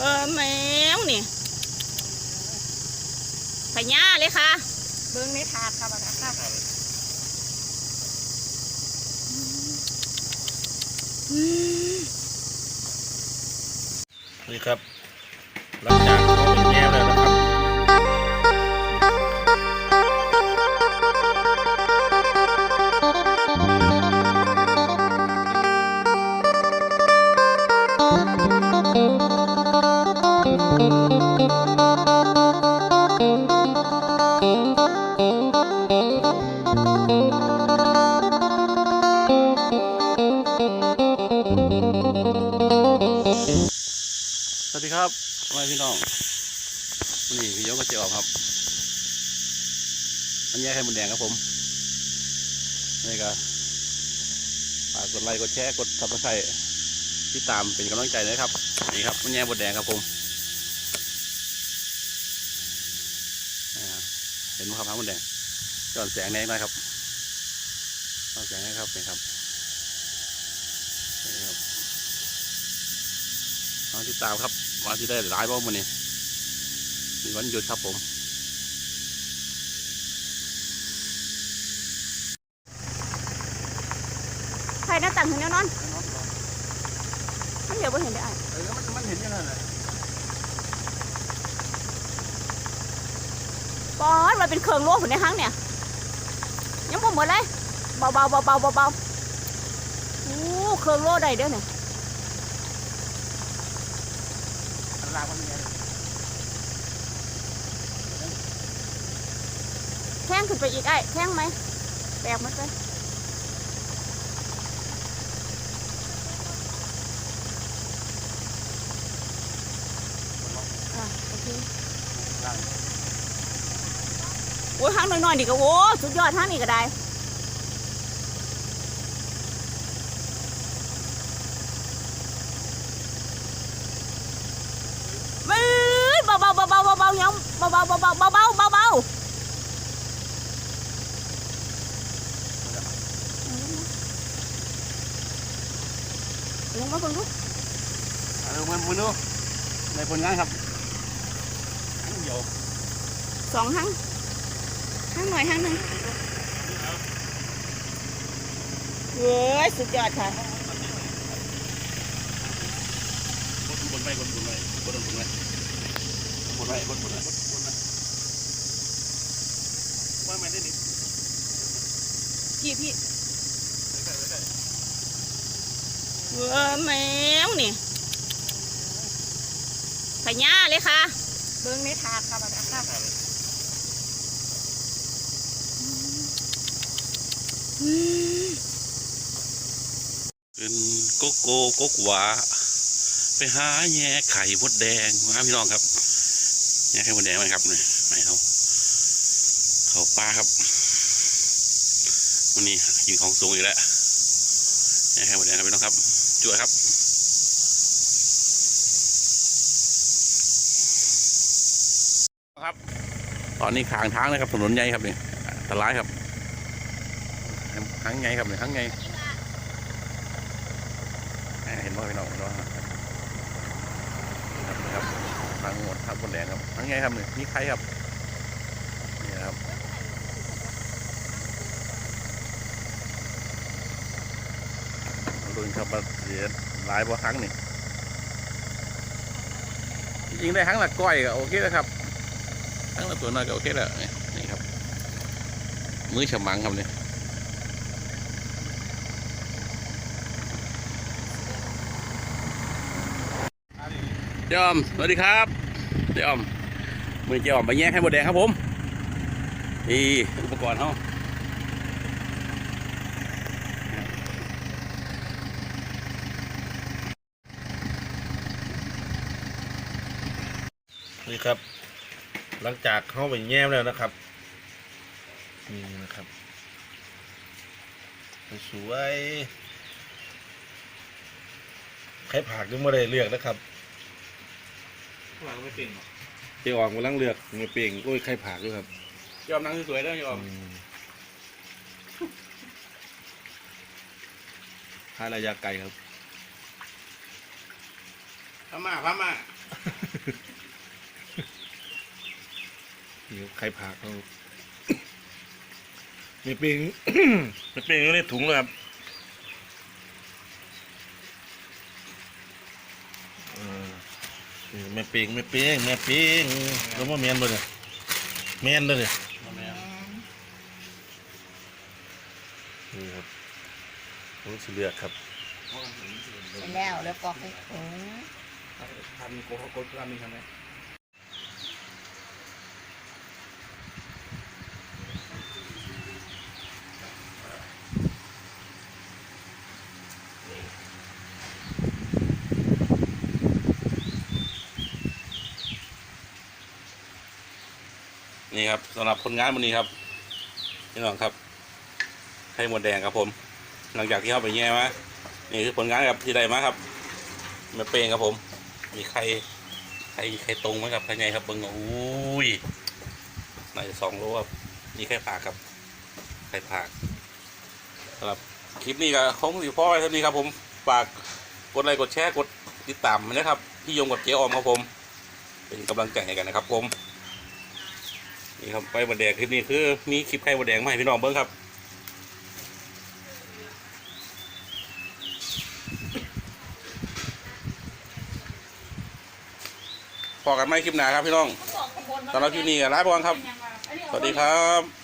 เออแมวนี่พญาเลยค่ะ เบิ้งในถาดค่ะบัดค่ะอืมนี่ครับหลังจาก สวัสดีครับพ่อแม่พี่น้องนี่พี่ยกมาเจียวครับอันนี้ไข่มดแดงครับผมนี่ก็ฝากกดไลค์กดแชร์กดซับสไครต์ติดตามเป็นกำลังใจนะครับนี่ครับมันแย่มดแดงครับผมเห็นไหมครับพระมดแดง ย้อนแสงแดงหน่อยครับย้อนแสงนะครับนี่ครับนี่ครับมาติดตามครับว่าที่ได้หลายบ่มื้อนี้มีวันหยุดครับผมใครหน้าต่างเห็นแน่นอนมันเดี๋ยวไ่เห็นได้อะเออมันมันเห็นยังไงเลยปอนมันเป็นเครื่องโลผุนในห้างเนี่ย ยังบ่หมดเลยเบาๆเบาๆเบาๆเบาๆโอ้เครื่องโลได้เด้อเนี่ยลากมันยังไงแท่งขึ้นไปอีกไอ้แท่งไหมแตกหมันไปอะโอเคลาก โอ้ยห้างน้อยๆนี่ก็โอ้สุดยอดห้างนี่ก็ได้เบ้ยเบาๆเบาๆเบาๆเบาๆยังเบาๆเบาๆเบาๆเบาๆเบาๆลงมาเบิ่งดูเอาดูมันมือดูในผลงานครับอันเดียวสองห้าง ห้างหน่อยห้างหนึ่งเว้ยสุดยอดค่ะกดบนไปกดบนไปกดบนไปกดไปกดบนไปกดบนไปว่าไม่ได้ดิกี่พี่เว้ยแมวนี่พญาเลยค่ะ เบิ้งในถาดค่ะบัดค่ะอืม เป็นโกโก้โกกหวาไปหาแย่ไข่มดแดงมาพี่น้องครับแย่ไข่มดแดงไหมครับเนี่ยไม่เขาเขาปลาครับวันนี้ยิงของสูงอีกแล้วแย่ไข่มดแดงครับพี่น้องครับจั่วครับครับ ตอนนี้ขางทางนะครับถนนใหญ่ครับนี่อันตรายครับ ทางไงครับนี่ทางไงเห็นว่าพี่น้องเห็นว่าครับนะครับทางหมดทางบนแดงครับทางไงครับนี่มีใครครับนี่ครับรุนครับมาเสียหลายบ่ครั้งนี่จริงได้ครั้งละก้อยก็โอเคแล้วครับทั้งละตัวน้อยก็โอเคแล้วนี่ครับ มือฉมังครับเนี่ย เจอมสวัสดีครับเจอมมือเจอมไปแยกให้หมดแดงครับผมนี่อุปกรณ์เขานี่ครับ หลังจากเข้าไปแง้มแล้วนะครับนี่นะครับสวยใครผักยังไม่ได้เลือกนะครับ เราไม่เป็นหรอกเจียวออกกำลังเลือกมือเป่งก็ใครผักด้วยครับยอมนั่งสวยๆได้ยอมทานระยะไกลครับ พม่าพม่าเดี๋ยวใครพาเขามีปิง มีปิงอยู่ในถุงเลยครับเออนี่ แม่ปิงแม่ปิงแม่ปิงแล้วว่าเมียนบ่เนี่ยเมียนเลยเนี่ยนี่ครับผมสิเลือกครับเสร็จแล้วแล้วปอกให้โอ้ทำโกโก้ทำมีทำไห นี่ครับสำหรับผลงานวันนี้ครับพี่น้องครับไข่หมดแดงครับผม หลังจากที่เข้าไปแย่มานี่คือผลงานครับที่ได้มาครับมาเปลงครับผม มีไข่ไข่ไข่ตรงไหมครับไข่ใหญ่ครับเบิ้งเอาอุ้ยน่าจะสองโลครับนี่ไข่ผากครับไข่ผากสำหรับคลิปนี้ก็คงสิพ่อไว้เท่านี้ครับผมฝากกดไลค์กดแชร์กดติดตามนะครับ พี่ยงกับเจ๊ออมครับผม เป็นกำลังใจให้กันนะครับผม นี่ครับไข่มดแดงคลิปนี้คือมีคลิปไข่บดแดงมาให้พี่น้องเบิ้งครับพอกันไหมคลิปหนาครับพี่น้องสำหรับคลิปนี้ก็ลาไปก่อลครับ สวัสดีครับ